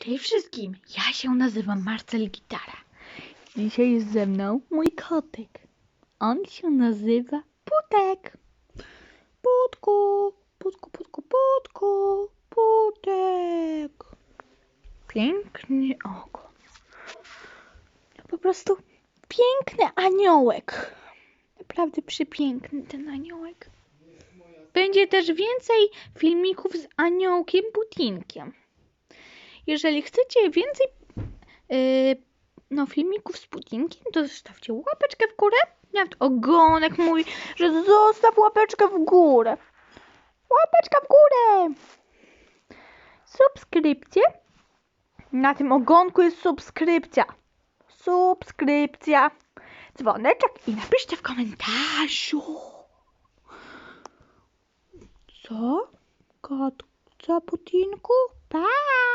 Cześć wszystkim, ja się nazywam Marcel Gitara. Dzisiaj jest ze mną mój kotek. On się nazywa Putek. Putku, putku, putku, putku, putek. Piękny ogon. Po prostu piękny aniołek. Naprawdę przepiękny ten aniołek. Będzie też więcej filmików z aniołkiem Putinkiem. Jeżeli chcecie więcej yy, no, filmików z Putinkiem, to zostawcie łapeczkę w górę. Nawet ogonek mówi, że zostaw łapeczkę w górę. Łapeczka w górę. Subskrypcje. Na tym ogonku jest subskrypcja. Subskrypcja. Dzwoneczek i napiszcie w komentarzu. Co? Kot, co Putinku? Pa!